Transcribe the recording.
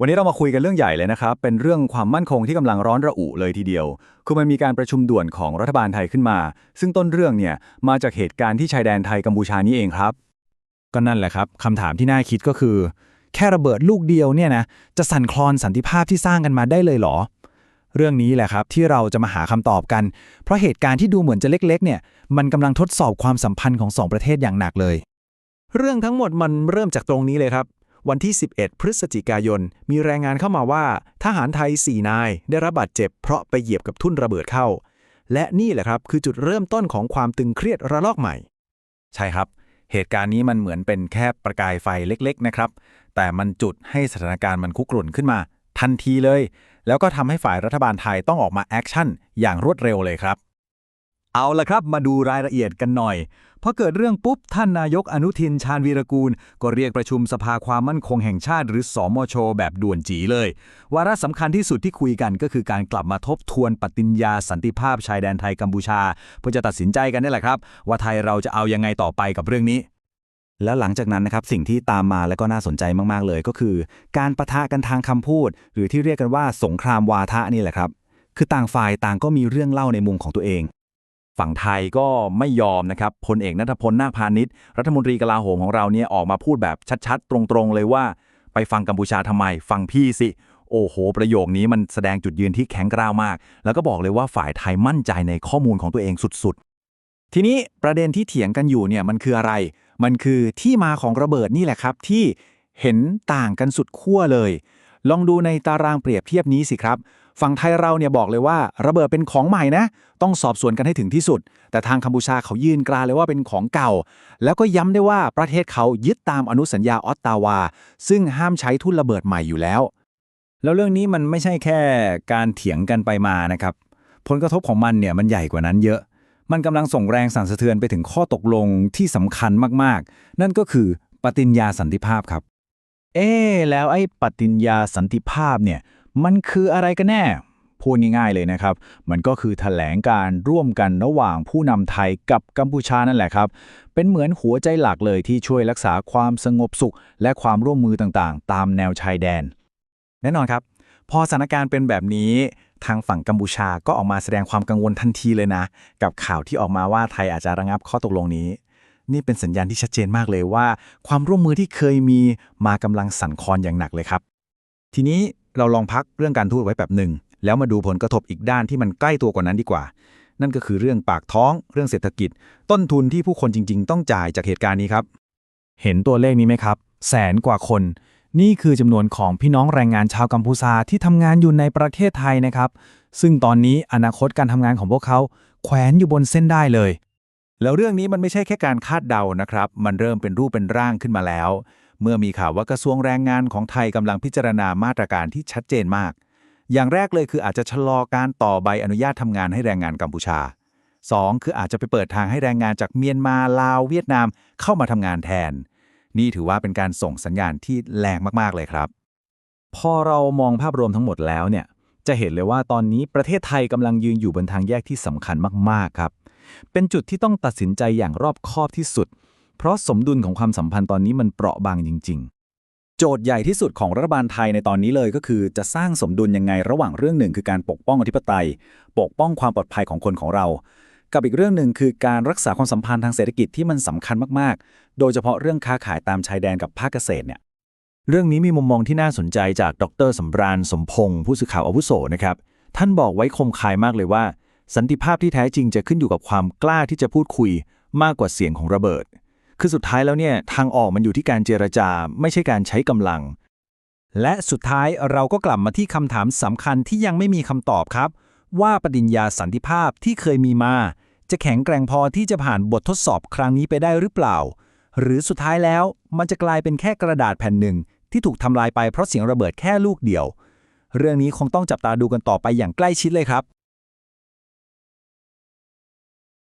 วันนี้เรามาคุยกันเรื่องใหญ่เลยนะครับ เป็นเรื่องความมั่นคงที่กำลังร้อนระอุเลยทีเดียว คือมันมีการประชุมด่วนของรัฐบาลไทยขึ้นมา ซึ่งต้นเรื่องเนี่ยมาจากเหตุการณ์ที่ชายแดนไทยกัมพูชานี่เองครับ ก็นั่นแหละครับคำถามที่น่าคิดก็คือ แค่ระเบิดลูกเดียวเนี่ยนะจะสั่นคลอนสันติภาพที่สร้างกันมาได้เลยเหรอ เรื่องนี้แหละครับที่เราจะมาหาคำตอบกัน เพราะเหตุการณ์ที่ดูเหมือนจะเล็ก ๆ เนี่ย มันกำลังทดสอบความสัมพันธ์ของสองประเทศอย่างหนักเลย เรื่องทั้งหมดมันเริ่มจากตรงนี้เลยครับ วันที่ 11 พฤศจิกายน มีรายงานเข้ามาว่า ทหารไทย 4 นาย ได้รับบาดเจ็บเพราะไปเหยียบกับทุ่นระเบิดเข้า และนี่แหละครับคือจุดเริ่มต้นของความตึงเครียดระลอกใหม่ ใช่ครับ เหตุการณ์นี้มันเหมือนเป็นแค่ประกายไฟเล็กๆนะครับ แต่มันจุดให้สถานการณ์มันคุกรุ่นขึ้นมา ทันทีเลย แล้วก็ทำให้ฝ่ายรัฐบาลไทยต้องออกมาแอคชั่นอย่างรวดเร็วเลยครับ เอาละครับมาดูรายละเอียดกันหน่อยพอเกิดเรื่องปุ๊บ ท่านนายกอนุทินชาญวีรกูล ก็เรียกประชุมสภาความมั่นคงแห่งชาติ หรือสอมช แบบด่วนจีเลย วาระสำคัญที่สุดที่คุยกันก็คือการกลับมาทบทวนปฏิญญาสันติภาพชายแดนไทยกัมพูชา เพื่อจะตัดสินใจกันนี่แหละครับ ว่าไทยเราจะเอายังไงต่อไปกับเรื่องนี้แล้วหลังจากนั้นนะครับสิ่งที่ตามมาและก็น่าสนใจมาก ๆ เลยก็คือ การประทะกันทางคำพูด หรือที่เรียกกันว่าสงครามวาทะนี่แหละครับ คือต่างฝ่ายต่างก็มีเรื่องเล่าในมุมของตัวเอง ฝั่งไทยก็ไม่ยอมนะครับพลเอกนัทพลนาคพาณิชย์รัฐมนตรีกลาโหมของเราเนี่ยออกมาพูดแบบชัดๆ ตรงๆ เลยว่า ไปฟังกัมพูชาทำไม ฟังพี่สิ โอ้โห ประโยคนี้มันแสดงจุดยืนที่แข็งกร้าวมาก แล้วก็บอกเลยว่าฝ่ายไทยมั่นใจในข้อมูลของตัวเองสุดๆ ทีนี้ประเด็นที่เถียงกันอยู่เนี่ยมันคืออะไร มันคือที่มาของระเบิดนี่แหละครับที่เห็นต่างกันสุดขั้วเลย ลองดูในตารางเปรียบเทียบนี้สิครับ ฝั่งไทยเราเนี่ยบอกเลยว่า ระเบิดเป็นของใหม่นะ ต้องสอบสวนกันให้ถึงที่สุด แต่ทางกัมพูชาเขายืนกรานเลยว่าเป็นของเก่า แล้วก็ย้ำได้ว่าประเทศเขายึดตามอนุสัญญาออตตาวา ซึ่งห้ามใช้ทุ่นระเบิดใหม่อยู่แล้ว แล้วเรื่องนี้มันไม่ใช่แค่การเถียงกันไปมานะครับ ผลกระทบของมันเนี่ยมันใหญ่กว่านั้นเยอะมันกำลังส่งแรงสั่นสะเทือนไปถึงข้อตกลงที่สำคัญมาก ๆ นั่นก็คือปฏิญญาสันติภาพครับ เอ๊แล้วไอ้ปฏิญญาสันติภาพเนี่ย มันคืออะไรกันแน่ พูดง่ายๆเลยนะครับ มันก็คือแถลงการร่วมกันระหว่างผู้นำไทยกับกัมพูชานั่นแหละครับ เป็นเหมือนหัวใจหลักเลยที่ช่วยรักษาความสงบสุข และความร่วมมือต่างๆ ตามแนวชายแดน แน่นอนครับ พอสถานการณ์เป็นแบบนี้ทางฝั่งกัมพูชาก็ออกมาแสดงความกังวลทันทีเลยนะ กับข่าวที่ออกมาว่าไทยอาจจะระงับข้อตกลงนี้ นี่เป็นสัญญาณที่ชัดเจนมากเลยว่า ความร่วมมือที่เคยมีมากำลังสั่นคลอนอย่างหนักเลยครับ ทีนี้เราลองพักเรื่องการทูตไว้แบบหนึ่ง แล้วมาดูผลกระทบอีกด้านที่มันใกล้ตัวกว่านั้นดีกว่า นั่นก็คือเรื่องปากท้อง เรื่องเศรษฐกิจ ต้นทุนที่ผู้คนจริง ๆ ต้องจ่ายจากเหตุการณ์นี้ครับ เห็นตัวเลขนี้ไหมครับ แสนกว่าคน นี่คือจำนวนของพี่น้องแรงงานชาวกัมพูชาที่ทำงานอยู่ในประเทศไทยนะครับ ซึ่งตอนนี้อนาคตการทำงานของพวกเขาแขวนอยู่บนเส้นได้เลย แล้วเรื่องนี้มันไม่ใช่แค่การคาดเดานะครับ มันเริ่มเป็นรูปเป็นร่างขึ้นมาแล้ว เมื่อมีข่าวว่ากระทรวงแรงงานของไทยกำลังพิจารณามาตรการที่ชัดเจนมาก อย่างแรกเลยคืออาจจะชะลอการต่อใบอนุญาตทำงานให้แรงงานกัมพูชา 2. คืออาจจะไปเปิดทางให้แรงงานจากเมียนมาลาวเวียดนามเข้ามาทำงานแทน นี่ถือว่าเป็นการส่งสัญญาณที่แรงมากๆเลยครับ พอเรามองภาพรวมทั้งหมดแล้วเนี่ยจะเห็นเลยว่าตอนนี้ประเทศไทยกำลังยืนอยู่บนทางแยกที่สำคัญมากๆครับ เป็นจุดที่ต้องตัดสินใจอย่างรอบคอบที่สุด เพราะสมดุลของความสัมพันธ์ตอนนี้มันเปราะบางจริง ๆ โจทย์ใหญ่ที่สุดของรัฐบาลไทยในตอนนี้เลยก็คือ จะสร้างสมดุลยังไงระหว่างเรื่องหนึ่งคือการปกป้องอธิปไตย ปกป้องความปลอดภัยของคนของเรา กับอีกเรื่องหนึ่งคือการรักษาความสัมพันธ์ทางเศรษฐกิจที่มันสำคัญมากๆ โดยเฉพาะเรื่องค้าขายตามชายแดนกับภาคเกษตรเนี่ยเรื่องนี้มีมุมมองที่น่าสนใจจากดรสำราญสมพงศ์ผู้สื่อข่าวอาวุโสนะครับ ท่านบอกไว้คมคายมากเลยว่า สันติภาพที่แท้จริงจะขึ้นอยู่กับความกล้าที่จะพูดคุยมากกว่าเสียงของระเบิด คือสุดท้ายแล้วเนี่ยทางออกมันอยู่ที่การเจรจา ไม่ใช่การใช้กำลัง และสุดท้ายเราก็กลับมาที่คำถามสำคัญที่ยังไม่มีคำตอบครับ ว่าปฏิญญาสันติภาพที่เคยมีมา จะแข็งแกร่งพอที่จะผ่านบททดสอบครั้งนี้ไปได้หรือเปล่า หรือสุดท้ายแล้วมันจะกลายเป็นแค่กระดาษแผ่นหนึ่ง ที่ถูกทำลายไปเพราะเสียงระเบิดแค่ลูกเดียว เรื่องนี้คงต้องจับตาดูกันต่อไปอย่างใกล้ชิดเลยครับ